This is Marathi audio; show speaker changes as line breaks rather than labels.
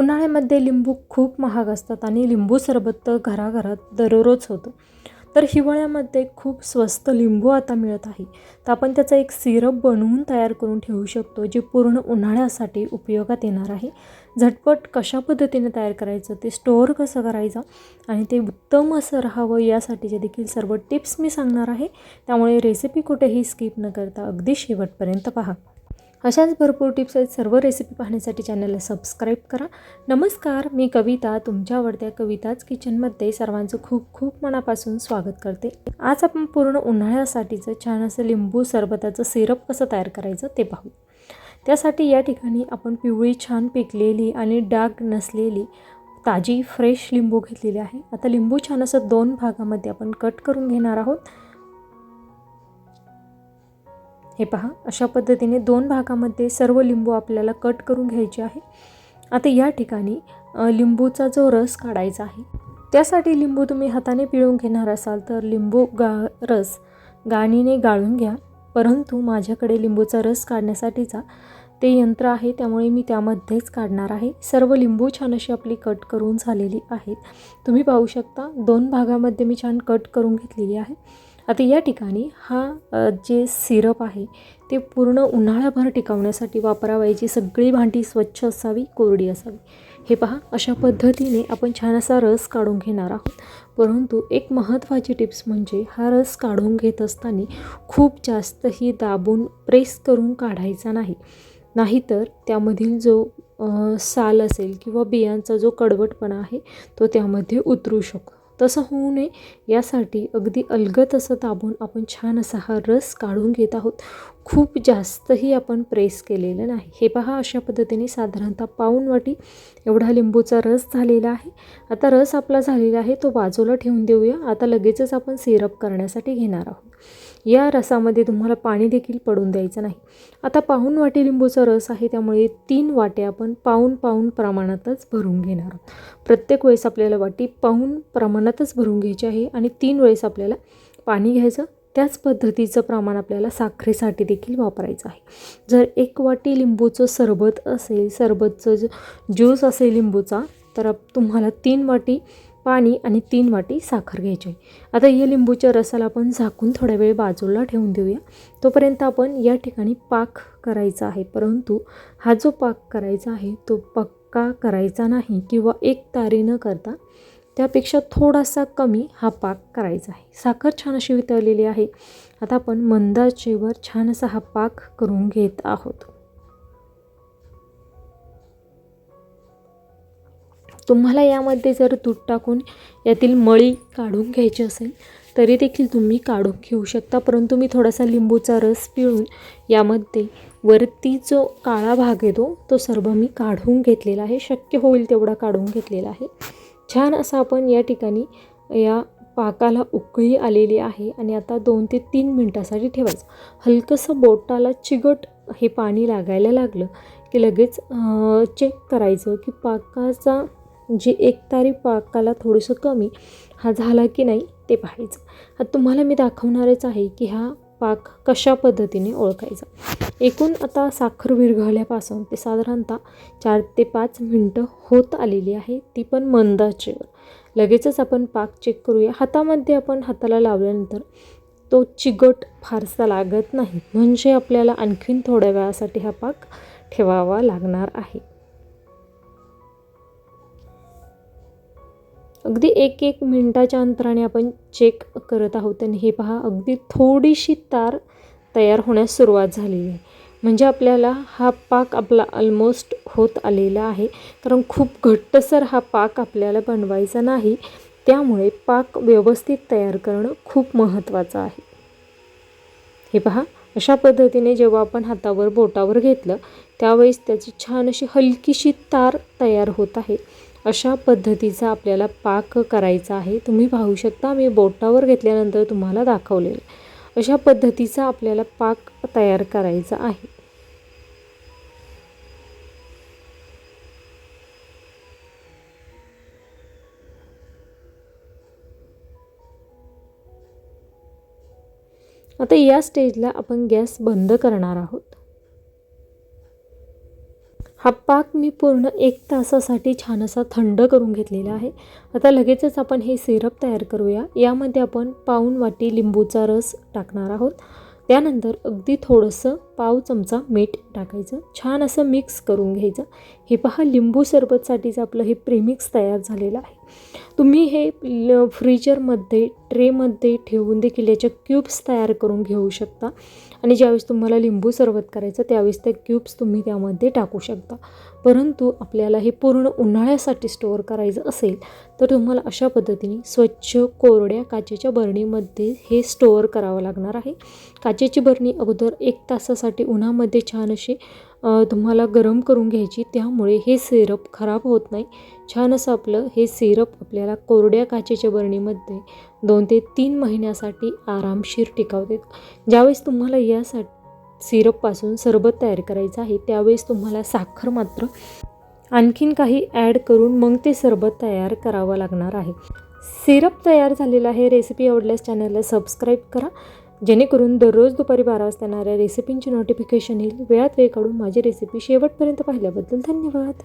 उन्हाळ्यामध्ये लिंबू खूप महाग असतात आणि लिंबू सरबत तर घराघरात दररोज होतं. तर हिवाळ्यामध्ये खूप स्वस्त लिंबू आता मिळत आहे. तर आपण त्याचा एक सिरप बनवून तयार करून ठेवू शकतो जे पूर्ण उन्हाळ्यासाठी उपयोगात येणार आहे. झटपट कशा पद्धतीने तयार करायचं ते स्टोअर कसं करायचं आणि ते उत्तम असं राहावं यासाठीचे देखील सर्व टिप्स मी सांगणार आहे. त्यामुळे रेसिपी कुठेही स्किप न करता अगदी शेवटपर्यंत पहा. अशाच भरपूर टिप्स आहेत. सर्व रेसिपी पाहण्यासाठी चॅनलला सबस्क्राईब करा. नमस्कार मी कविता. तुमच्या आवडत्या कविताच किचनमध्ये सर्वांचं खूप खूप मनापासून स्वागत करते. आज आपण पूर्ण उन्हाळ्यासाठीचं छान असं लिंबू सरबताचं सिरप कसं तयार करायचं ते पाहू. त्यासाठी या ठिकाणी आपण पिवळी छान पिकलेली आणि डाग नसलेली ताजी फ्रेश लिंबू घेतलेली आहे. आता लिंबू छान असं दोन भागामध्ये आपण कट करून घेणार आहोत. हे पहा अशा पद्धतीने दोन भागामध्ये सर्व लिंबू आपल्याला कट करून घ्यायचे आहे. आता या ठिकाणी लिंबूचा जो रस काढायचा आहे त्यासाठी लिंबू तुम्ही हाताने पिळून घेणार असाल तर लिंबू गा रस गाणीने गाळून घ्या. परंतु माझ्याकडे लिंबूचा रस काढण्यासाठीचा ते यंत्र आहे त्यामुळे मी त्यामध्येच काढणार आहे. सर्व लिंबू छान अशी आपली कट करून झालेली आहेत. तुम्ही पाहू शकता दोन भागामध्ये मी छान कट करून घेतलेली आहे. आता या ठिकाणी हा जे सिरप आहे ते पूर्ण उन्हाळ्याभर टिकवण्यासाठी वापरावायची सगळी भांडी स्वच्छ असावी कोरडी असावी. हे पहा अशा पद्धतीने आपण छान असा रस काढून घेणार आहोत. परंतु एक महत्त्वाची टिप्स म्हणजे हा रस काढून घेत असताना खूप जास्तही दाबून प्रेस करून काढायचा नाही. नाहीतर त्यामधील जो साल असेल किंवा बियांचा जो कडवटपणा आहे तो त्यामध्ये उतरू शकतो. तसं होऊ नये. यासाठी अगदी अलगत असं दाबून आपण छान असा हा रस काढून घेत आहोत. खूप जास्तही आपण प्रेस केलेलं नाही. हे पहा अशा पद्धतीने साधारणतः पाऊन वाटी एवढा लिंबूचा रस झालेला आहे. आता रस आपला झालेला आहे तो बाजूला ठेवून देऊया. आता लगेचच आपण सिरप करण्यासाठी घेणार आहोत. या रसामध्ये तुम्हाला पाणी देखील पडून द्यायचं नाही. आता पाहून वाटी लिंबूचा रस आहे त्यामुळे तीन वाटे आपण पाऊन पाऊन प्रमाणातच भरून घेणार आहोत. प्रत्येक वेळेस आपल्याला वाटी पाऊन प्रमाणातच भरून घ्यायची आहे आणि तीन वेळेस आपल्याला पाणी घ्यायचं त्याच पद्धतीचं प्रमाण आपल्याला साखरेसाठी देखील वापरायचं आहे. जर एक वाटी लिंबूचं सरबत असेल सरबतचं ज्यूस असेल लिंबूचा तर तुम्हाला तीन वाटी पाणी आणि तीन वाटी साखर घ्यायची. आहे आता या लिंबूच्या रसाला आपण झाकून थोड्या वेळ बाजूला ठेवून देऊया. तोपर्यंत आपण या ठिकाणी पाक करायचा आहे. परंतु हा जो पाक करायचा आहे तो पक्का करायचा नाही किंवा एक तारी न करता त्यापेक्षा थोडासा कमी हा पाक करायचा आहे. साखर छान अशी वितळलेली आहे. आता आपण मंदाचेवर छान असा हा पाक करून घेत आहोत. तुम्हाला यामध्ये जर दूध टाकून यातील मळी काढून घ्यायची असेल तरी देखील तुम्ही काढून घेऊ शकता. परंतु मी थोडासा लिंबूचा रस पिळून यामध्ये वरती जो काळा भाग येतो तो सर्व मी काढून घेतलेला आहे. शक्य होईल तेवढा काढून घेतलेला आहे. छान असं आपण या ठिकाणी या पाकाला उकळी आलेली आहे आणि आता दोन ते तीन मिनटासाठी ठेवायचं. हलकंसं बोटाला चिगट हे पाणी लागायला लागलं की लगेच चेक करायचं की पाकाचा जी एक तारी पाकाला थोडंसं कमी हा झाला की नाही ते पाहायचं. आता तुम्हाला मी दाखवणारच आहे की हा पाक कशा पद्धतीने ओळखायचा. एकूण आता साखर विरघळल्यापासून ते साधारणतः चार ते पाच मिनटं होत आलेली आहे ती पण मंदाचेवर. लगेचच आपण पाक चेक करूया. हातामध्ये आपण हाताला लावल्यानंतर तो चिगट फारसा लागत नाही. म्हणजे आपल्याला आणखीन थोड्या वेळासाठी हा पाक ठेवावा लागणार आहे. अगदी एक एक मिनटाच्या अंतराने आपण चेक करत आहोत. आणि हे पहा अगदी थोडीशी तार तयार होण्यास सुरुवात झालेली आहे. म्हणजे आपल्याला हा पाक आपला ऑलमोस्ट होत आलेला आहे. कारण खूप घट्टसर हा पाक आपल्याला बनवायचा नाही. त्यामुळे पाक व्यवस्थित तयार करणं खूप महत्त्वाचं आहे. हे पहा अशा पद्धतीने जेव्हा आपण हातावर बोटावर घेतलं त्यावेळेस त्याची छान अशी हलकीशी तार तयार होत आहे. अशा पद्धतीचा आपल्याला पाक करायचा आहे. तुम्ही पाहू शकता मी बोटावर घेतल्यानंतर तुम्हाला दाखवलेलं अशा पद्धतीचा आपल्याला पाक तयार करायचा आहे. आता या स्टेजला आपण गॅस बंद करणार आहोत. हा पाक मी पूर्ण एक तासासाठी छान असा थंड करून घेतलेला आहे. आता लगेचच आपण हे सिरप तयार करूया. यामध्ये आपण पाऊण वाटी लिंबूचा रस टाकणार आहोत. त्यानंतर अगदी थोडंसं पाव चमचा मीठ टाकायचं. छान असं मिक्स करून घ्यायचं. हे पहा लिंबू सरबतसाठीचं आपलं हे प्रेमिक्स तयार झालेलं आहे. तुम्ही हे ल फ्रीजरमध्ये ट्रेमध्ये ठेवून देखील याच्या क्यूब्स तयार करून घेऊ शकता. आणि ज्यावेळेस तुम्हाला लिंबू सरबत करायचं त्यावेळेस ते क्यूब्स तुम्ही त्यामध्ये टाकू शकता. परंतु आपल्याला हे पूर्ण उन्हाळ्यासाठी स्टोअर करायचं असेल तर तुम्हाला अशा पद्धतीने स्वच्छ कोरड्या काचेच्या बरणीमध्ये हे स्टोअर करावं लागणार आहे. काचेची बरणी अगोदर एक तासासाठी उन्हामध्ये छान अशी तुम्हाला गरम करून घ्यायची. त्यामुळे हे सिरप खराब होत नाही. छान असं आपलं हे सिरप आपल्याला कोरड्या काचेच्या बरणीमध्ये दोन ते तीन महिन्यासाठी आरामशीर टिकावते. ज्यावेळेस तुम्हाला यासाठी सिरपपासून सरबत तयार करायचं आहे त्यावेळेस तुम्हाला साखर मात्र आणखीन काही ॲड करून मग ते सरबत तयार करावं लागणार आहे. सिरप तयार झालेला आहे रेसिपी आवडल्यास चॅनलला सबस्क्राईब करा. जेणेकरून दररोज दुपारी बारा वाजता येणाऱ्या रेसिपींची नोटिफिकेशन येईल वेळात वेळ काढून माझी रेसिपी शेवटपर्यंत पाहिल्याबद्दल धन्यवाद.